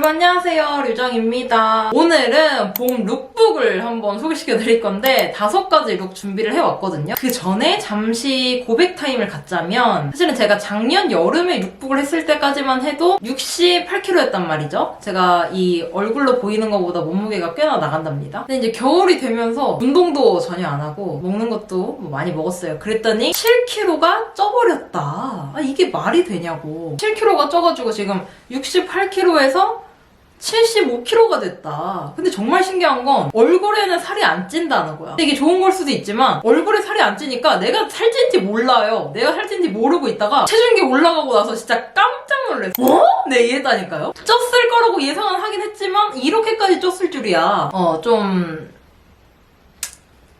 여러분 안녕하세요. 류정입니다. 오늘은 봄 룩북을 한번 소개시켜 드릴 건데 다섯 가지 룩 준비를 해왔거든요. 그 전에 잠시 고백 타임을 갖자면 사실은 제가 작년 여름에 룩북을 했을 때까지만 해도 68kg였단 말이죠. 제가 이 얼굴로 보이는 것보다 몸무게가 꽤나 나간답니다. 근데 이제 겨울이 되면서 운동도 전혀 안 하고 먹는 것도 뭐 많이 먹었어요. 그랬더니 7kg가 쪄버렸다. 아 이게 말이 되냐고. 7kg가 쪄가지고 지금 68kg에서 75kg가 됐다. 근데 정말 신기한 건 얼굴에는 살이 안 찐다는 거야. 이게 좋은 걸 수도 있지만 얼굴에 살이 안 찌니까 내가 살찐지 몰라요. 내가 살찐지 모르고 있다가 체중계 올라가고 나서 진짜 깜짝 놀랐어. 어? 네 이해했다니까요. 쪘을 거라고 예상은 하긴 했지만 이렇게까지 쪘을 줄이야. 어 좀...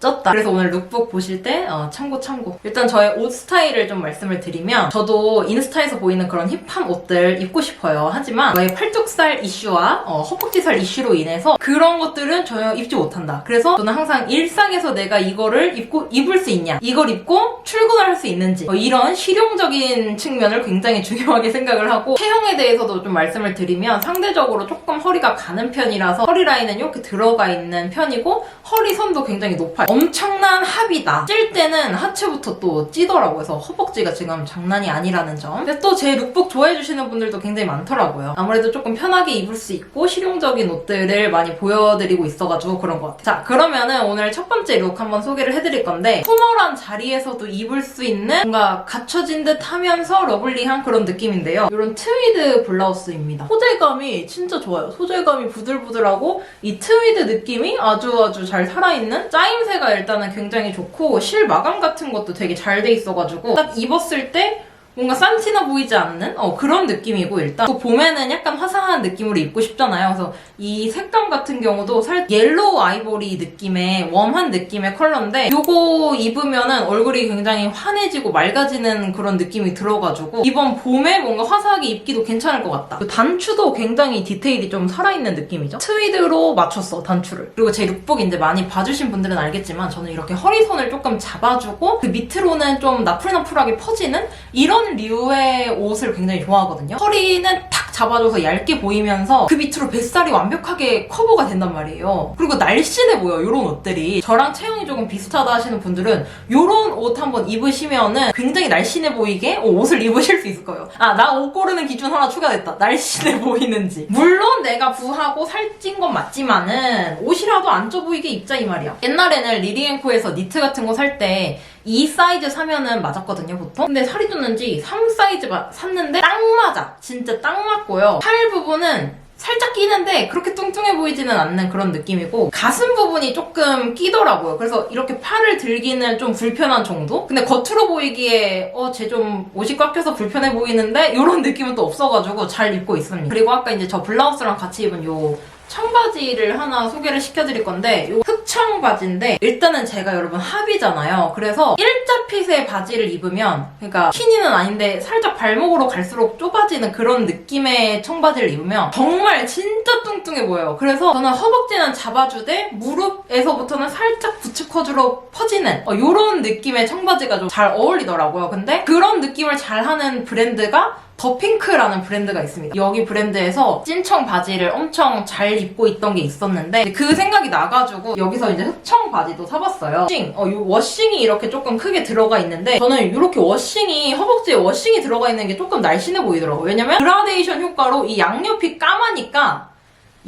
쪘다. 그래서 오늘 룩북 보실 때 어, 참고 참고. 일단 저의 옷 스타일을 좀 말씀을 드리면 저도 인스타에서 보이는 그런 힙한 옷들 입고 싶어요. 하지만 저의 팔뚝살 이슈와 어, 허벅지살 이슈로 인해서 그런 것들은 전혀 입지 못한다. 그래서 저는 항상 일상에서 내가 이거를 입고 입을 수 있냐, 이걸 입고 출근을 할 수 있는지 어, 이런 실용적인 측면을 굉장히 중요하게 생각을 하고 체형에 대해서도 좀 말씀을 드리면 상대적으로 조금 허리가 가는 편이라서 허리 라인은 이렇게 들어가 있는 편이고 허리 선도 굉장히 높아요. 엄청난 합이다. 찔 때는 하체부터 또 찌더라고요. 그래서 허벅지가 지금 장난이 아니라는 점. 근데 또 제 룩북 좋아해주시는 분들도 굉장히 많더라고요. 아무래도 조금 편하게 입을 수 있고 실용적인 옷들을 많이 보여드리고 있어가지고 그런 것 같아요. 자, 그러면은 오늘 첫 번째 룩 한번 소개를 해드릴 건데 포멀한 자리에서도 입을 수 있는 뭔가 갖춰진 듯 하면서 러블리한 그런 느낌인데요. 이런 트위드 블라우스입니다. 소재감이 진짜 좋아요. 소재감이 부들부들하고 이 트위드 느낌이 아주 아주 잘 살아있는 짜임새 가 일단은 굉장히 좋고 실 마감 같은 것도 되게 잘 돼 있어가지고 딱 입었을 때 뭔가 싼티나 보이지 않는 어, 그런 느낌이고 일단 또 봄에는 약간 화사한 느낌으로 입고 싶잖아요. 그래서 이 색감 같은 경우도 살 옐로우 아이보리 느낌의 웜한 느낌의 컬러인데 이거 입으면은 얼굴이 굉장히 환해지고 맑아지는 그런 느낌이 들어가지고 이번 봄에 뭔가 화사하게 입기도 괜찮을 것 같다. 그 단추도 굉장히 디테일이 좀 살아있는 느낌이죠. 트위드로 맞췄어 단추를. 그리고 제 룩북 이제 많이 봐주신 분들은 알겠지만 저는 이렇게 허리선을 조금 잡아주고 그 밑으로는 좀 나풀나풀하게 퍼지는 이런 류의 옷을 굉장히 좋아하거든요. 허리는 탁 잡아줘서 얇게 보이면서 그 밑으로 뱃살이 완벽하게 커버가 된단 말이에요. 그리고 날씬해 보여, 이런 옷들이. 저랑 체형이 조금 비슷하다 하시는 분들은 이런 옷 한번 입으시면은 굉장히 날씬해 보이게 어, 옷을 입으실 수 있을 거예요. 아, 나 옷 고르는 기준 하나 추가됐다. 날씬해 보이는지. 물론 내가 부하고 살찐 건 맞지만은 옷이라도 안 쪄 보이게 입자 이 말이야. 옛날에는 리디앤코에서 니트 같은 거 살 때이 사이즈 사면은 맞았거든요, 보통. 근데 살이 쪘는지 3 사이즈가 샀는데 딱 맞아. 진짜 딱 맞고요. 팔 부분은 살짝 끼는데 그렇게 뚱뚱해 보이지는 않는 그런 느낌이고 가슴 부분이 조금 끼더라고요. 그래서 이렇게 팔을 들기는 좀 불편한 정도? 근데 겉으로 보이기에 어, 쟤 좀 옷이 꽉 껴서 불편해 보이는데 이런 느낌은 또 없어가지고 잘 입고 있습니다. 그리고 아까 이제 저 블라우스랑 같이 입은 요 청바지를 하나 소개를 시켜드릴 건데 요 흑청 바지인데 일단은 제가 여러분 합이잖아요. 그래서 일자 핏의 바지를 입으면 그러니까 키니는 아닌데 살짝 발목으로 갈수록 좁아지는 그런 느낌의 청바지를 입으면 정말 진짜 뚱뚱해 보여요. 그래서 저는 허벅지는 잡아주되 무릎에서부터는 살짝 부츠컷으로 퍼지는 어, 이런 느낌의 청바지가 좀 잘 어울리더라고요. 근데 그런 느낌을 잘하는 브랜드가 더 핑크라는 브랜드가 있습니다. 여기 브랜드에서 찐청 바지를 엄청 잘 입고 있던 게 있었는데 그 생각이 나가지고 여기서 이제 흑청 바지도 사봤어요. 워싱, 어, 이 워싱이 이렇게 조금 크게 들어가 있는데 저는 이렇게 워싱이 허벅지에 워싱이 들어가 있는 게 조금 날씬해 보이더라고요. 왜냐면 그라데이션 효과로 이 양옆이 까마니까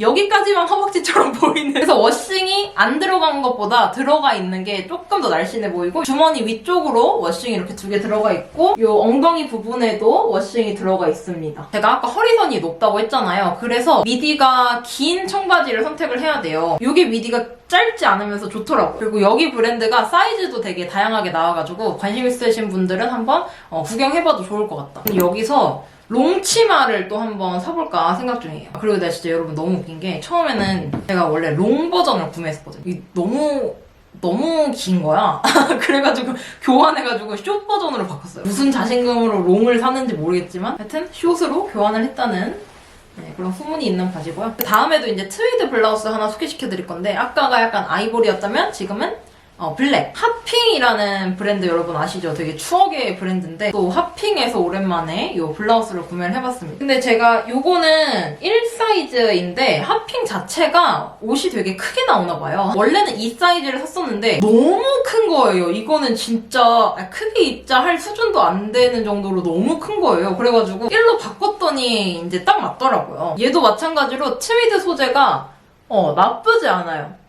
여기까지만 허벅지처럼 보이는. 그래서 워싱이 안 들어간 것보다 들어가 있는 게 조금 더 날씬해 보이고 주머니 위쪽으로 워싱이 이렇게 두 개 들어가 있고 이 엉덩이 부분에도 워싱이 들어가 있습니다. 제가 아까 허리선이 높다고 했잖아요. 그래서 미디가 긴 청바지를 선택을 해야 돼요. 이게 미디가 짧지 않으면서 좋더라고요 그리고 여기 브랜드가 사이즈도 되게 다양하게 나와가지고 관심 있으신 분들은 한번 어, 구경해봐도 좋을 것 같다 여기서 롱치마를 또 한번 사볼까 생각 중이에요. 그리고 내가 진짜 여러분 너무 웃긴 게 처음에는 제가 원래 롱 버전을 구매했었거든요. 이 너무 너무 긴 거야. 그래가지고 교환해가지고 숏 버전으로 바꿨어요. 무슨 자신감으로 롱을 사는지 모르겠지만 하여튼 숏으로 교환을 했다는 네, 그런 소문이 있는 바지고요. 그 다음에도 이제 트위드 블라우스 하나 소개시켜 드릴 건데 아까가 약간 아이보리였다면 지금은 어, 블랙. 핫핑이라는 브랜드 여러분 아시죠? 되게 추억의 브랜드인데 또 핫핑에서 오랜만에 이 블라우스를 구매를 해봤습니다. 근데 제가 요거는 1 사이즈인데 핫핑 자체가 옷이 되게 크게 나오나 봐요. 원래는 2 사이즈를 샀었는데 너무 큰 거예요. 이거는 진짜 아, 크게 입자 할 수준도 안 되는 정도로 너무 큰 거예요. 그래가지고 1로 바꿨더니 이제 딱 맞더라고요. 얘도 마찬가지로 트위드 소재가 어 나쁘지 않아요.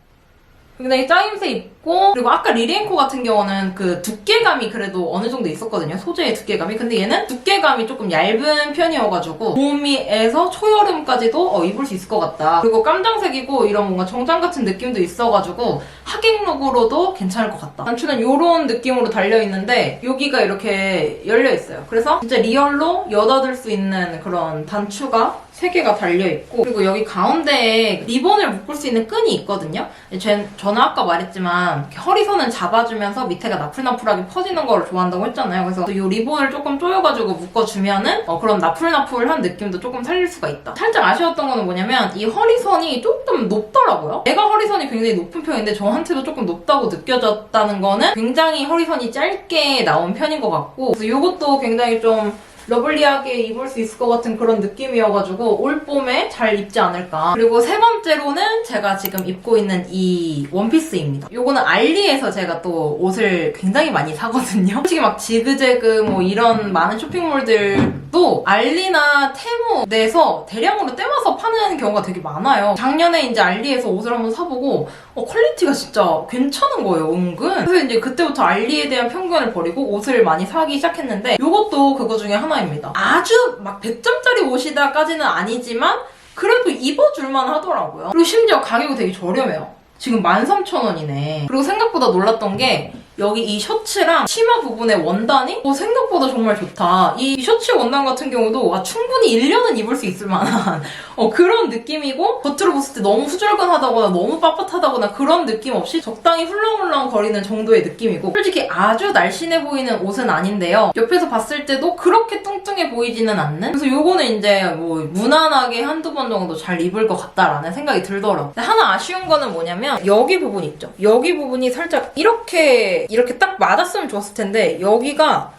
굉장히 짜임새 있고 그리고 아까 리리엔코 같은 경우는 그 두께감이 그래도 어느 정도 있었거든요. 소재의 두께감이. 근데 얘는 두께감이 조금 얇은 편이어가지고 봄이에서 초여름까지도 어, 입을 수 있을 것 같다. 그리고 깜장색이고 이런 뭔가 정장 같은 느낌도 있어가지고 하객룩으로도 괜찮을 것 같다. 단추는 이런 느낌으로 달려있는데 여기가 이렇게 열려있어요. 그래서 진짜 리얼로 여닫을 수 있는 그런 단추가 3개가 달려있고 그리고 여기 가운데에 리본을 묶을 수 있는 끈이 있거든요? 제- 저는 아까 말했지만 허리선은 잡아주면서 밑에가 나풀나풀하게 퍼지는 걸 좋아한다고 했잖아요. 그래서 이 리본을 조금 조여가지고 묶어주면은 어, 그런 나풀나풀한 느낌도 조금 살릴 수가 있다. 살짝 아쉬웠던 거는 뭐냐면 이 허리선이 조금 높더라고요. 내가 허리선이 굉장히 높은 편인데 저한테도 조금 높다고 느껴졌다는 거는 굉장히 허리선이 짧게 나온 편인 것 같고 그래서 이것도 굉장히 좀 러블리하게 입을 수 있을 것 같은 그런 느낌이어가지고 올 봄에 잘 입지 않을까. 그리고 세 번째로는 제가 지금 입고 있는 이 원피스입니다. 요거는 알리에서 제가 또 옷을 굉장히 많이 사거든요. 솔직히 막 지그재그 뭐 이런 많은 쇼핑몰들도 알리나 테무 내에서 대량으로 떼와서 파는 경우가 되게 많아요. 작년에 이제 알리에서 옷을 한번 사보고 어, 퀄리티가 진짜 괜찮은 거예요, 은근. 그래서 이제 그때부터 알리에 대한 편견을 버리고 옷을 많이 사기 시작했는데 이것도 그거 중에 하나입니다. 아주 막 100점짜리 옷이다까지는 아니지만 그래도 입어줄만 하더라고요. 그리고 심지어 가격이 되게 저렴해요. 지금 13,000원이네. 그리고 생각보다 놀랐던 게 여기 이 셔츠랑 치마 부분의 원단이 어, 생각보다 정말 좋다. 이 셔츠 원단 같은 경우도 아, 충분히 1년은 입을 수 있을 만한 어, 그런 느낌이고 겉으로 봤을 때 너무 후줄근하다거나 너무 빳빳하다거나 그런 느낌 없이 적당히 훌렁훌렁 거리는 정도의 느낌이고 솔직히 아주 날씬해 보이는 옷은 아닌데요. 옆에서 봤을 때도 그렇게 뚱뚱해 보이지는 않는 그래서 요거는 이제 뭐 무난하게 한두 번 정도 잘 입을 것 같다라는 생각이 들더라고요. 하나 아쉬운 거는 뭐냐면 여기 부분 있죠. 여기 부분이 살짝 이렇게 이렇게 딱 맞았으면 좋았을 텐데 여기가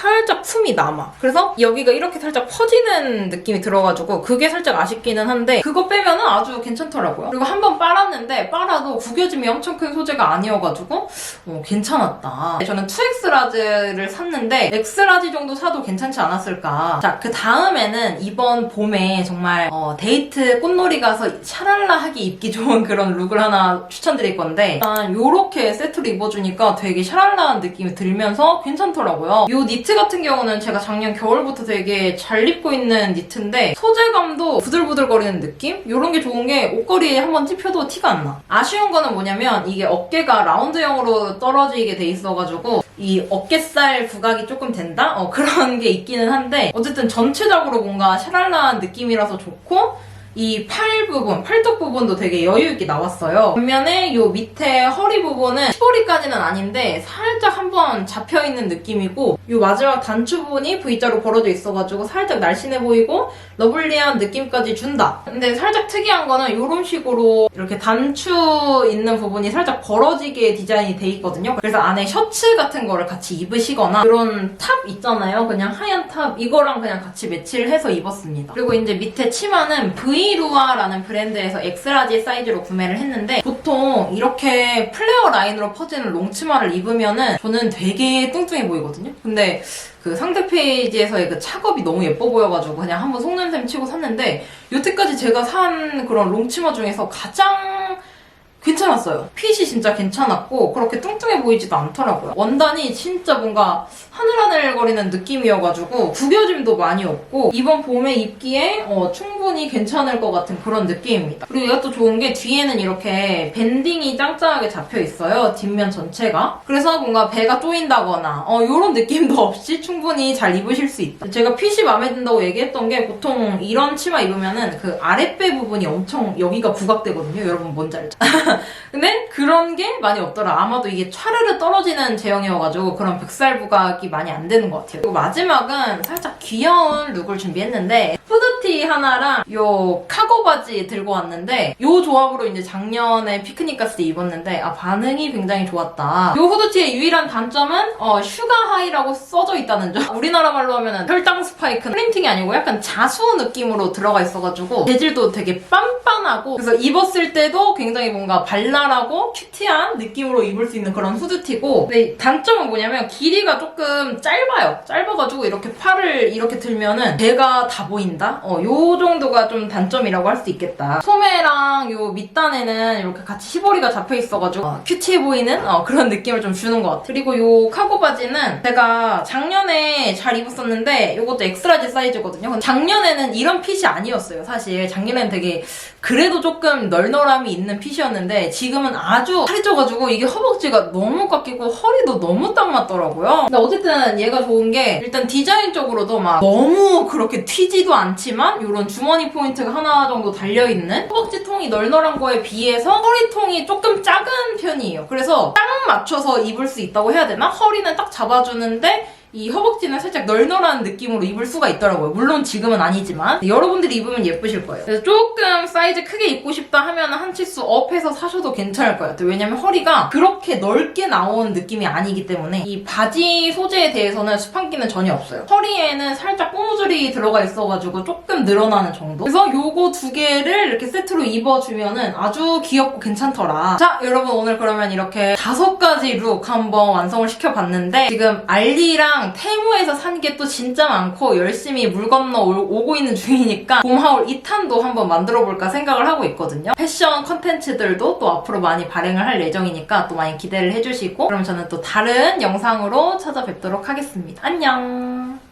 살짝 틈이 남아. 그래서 여기가 이렇게 살짝 퍼지는 느낌이 들어가지고 그게 살짝 아쉽기는 한데 그거 빼면은 아주 괜찮더라고요. 그리고 한 번 빨았는데 빨아도 구겨짐이 엄청 큰 소재가 아니어가지고 어, 괜찮았다. 저는 2X라지를 샀는데 X라지 정도 사도 괜찮지 않았을까. 자, 그 다음에는 이번 봄에 정말 어, 데이트 꽃놀이 가서 샤랄라하게 입기 좋은 그런 룩을 하나 추천드릴 건데 일단 요렇게 세트로 입어주니까 되게 샤랄라한 느낌이 들면서 괜찮더라고요. 요 니트 같은 경우는 제가 작년 겨울부터 되게 잘 입고 있는 니트인데 소재감도 부들부들거리는 느낌? 이런 게 좋은 게 옷걸이에 한번 찝혀도 티가 안 나. 아쉬운 거는 뭐냐면 이게 어깨가 라운드형으로 떨어지게 돼 있어가지고 이 어깨살 부각이 조금 된다? 어, 그런 게 있기는 한데 어쨌든 전체적으로 뭔가 샤랄라한 느낌이라서 좋고 이 팔 부분, 팔뚝 부분도 되게 여유있게 나왔어요. 반면에 이 밑에 허리 부분은 시보리까지는 아닌데 살짝 한번 잡혀있는 느낌이고 이 마지막 단추 부분이 V자로 벌어져 있어가지고 살짝 날씬해 보이고 러블리한 느낌까지 준다. 근데 살짝 특이한 거는 이런 식으로 이렇게 단추 있는 부분이 살짝 벌어지게 디자인이 돼 있거든요. 그래서 안에 셔츠 같은 거를 같이 입으시거나 이런 탑 있잖아요. 그냥 하얀 탑 이거랑 그냥 같이 매치를 해서 입었습니다. 그리고 이제 밑에 치마는 브이루아라는 브랜드에서 엑스라지 사이즈로 구매를 했는데 보통 이렇게 플레어 라인으로 퍼지는 롱치마를 입으면은 저는 되게 뚱뚱해 보이거든요. 근데 그 상대 페이지에서의 그 착업이 너무 예뻐 보여가지고 그냥 한번 속는 셈 치고 샀는데 여태까지 제가 산 그런 롱치마 중에서 가장 괜찮았어요. 핏이 진짜 괜찮았고 그렇게 뚱뚱해 보이지도 않더라고요. 원단이 진짜 뭔가 하늘하늘거리는 느낌이어가지고 구겨짐도 많이 없고 이번 봄에 입기에 어, 충분히 괜찮을 것 같은 그런 느낌입니다. 그리고 또 좋은 게 뒤에는 이렇게 밴딩이 짱짱하게 잡혀 있어요. 뒷면 전체가. 그래서 뭔가 배가 쪼인다거나 어, 이런 느낌도 없이 충분히 잘 입으실 수 있다. 제가 핏이 마음에 든다고 얘기했던 게 보통 이런 치마 입으면은 그 아랫배 부분이 엄청 여기가 부각되거든요. 여러분 뭔지 알죠? 근데 그런 게 많이 없더라. 아마도 이게 차르르 떨어지는 제형이어가지고 그런 벽살 부각이 많이 안 되는 것 같아요. 그리고 마지막은 살짝 귀여운 룩을 준비했는데 후드티 하나랑 요 카고 바지 들고 왔는데 요 조합으로 이제 작년에 피크닉 갔을 때 입었는데 아 반응이 굉장히 좋았다. 요 후드티의 유일한 단점은 어, 슈가 하이라고 써져 있다는 점. 우리나라 말로 하면은 혈당 스파이크 프린팅이 아니고 약간 자수 느낌으로 들어가 있어가지고 재질도 되게 빤빤하고 그래서 입었을 때도 굉장히 뭔가 발랄하고 큐티한 느낌으로 입을 수 있는 그런 후드티고 근데 단점은 뭐냐면 길이가 조금 짧아요. 짧아가지고 이렇게 팔을 이렇게 들면은 배가 다 보인다? 어, 요 정도가 좀 단점이라고 할 수 있겠다. 소매랑 요 밑단에는 이렇게 같이 시보리가 잡혀 있어가지고 어, 큐티해 보이는 어, 그런 느낌을 좀 주는 것 같아요. 그리고 요 카고 바지는 제가 작년에 잘 입었었는데 요것도 엑스라지 사이즈거든요. 작년에는 이런 핏이 아니었어요. 사실 작년에는 되게 그래도 조금 널널함이 있는 핏이었는데 지금은 아주 살이 쪄가지고 이게 허벅지가 너무 깎이고 허리도 너무 딱 맞더라고요. 근데 어쨌든 얘가 좋은 게 일단 디자인적으로도 막 너무 그렇게 튀지도 않지만 이런 주머니 포인트가 하나 정도 달려있는 허벅지 통이 널널한 거에 비해서 허리 통이 조금 작은 편이에요. 그래서 딱 맞춰서 입을 수 있다고 해야 되나? 허리는 딱 잡아주는데 이 허벅지는 살짝 널널한 느낌으로 입을 수가 있더라고요. 물론 지금은 아니지만 여러분들이 입으면 예쁘실 거예요. 그래서 조금 사이즈 크게 입고 싶다 하면 한 치수 업해서 사셔도 괜찮을 것 같아요. 왜냐면 허리가 그렇게 넓게 나온 느낌이 아니기 때문에 이 바지 소재에 대해서는 수판기는 전혀 없어요. 허리에는 살짝 꼬무줄이 들어가 있어가지고 조금 늘어나는 정도. 그래서 요거 두 개를 이렇게 세트로 입어주면은 아주 귀엽고 괜찮더라. 자, 여러분 오늘 그러면 이렇게 다섯 가지 룩 한번 완성을 시켜봤는데 지금 알리랑 테무에서 산 게 또 진짜 많고 열심히 물 건너 올- 오고 있는 중이니까 봄하울 2탄도 한번 만들어볼까 생각을 하고 있거든요. 패션 컨텐츠들도 또 앞으로 많이 발행을 할 예정이니까 또 많이 기대를 해주시고 그럼 저는 또 다른 영상으로 찾아뵙도록 하겠습니다. 안녕!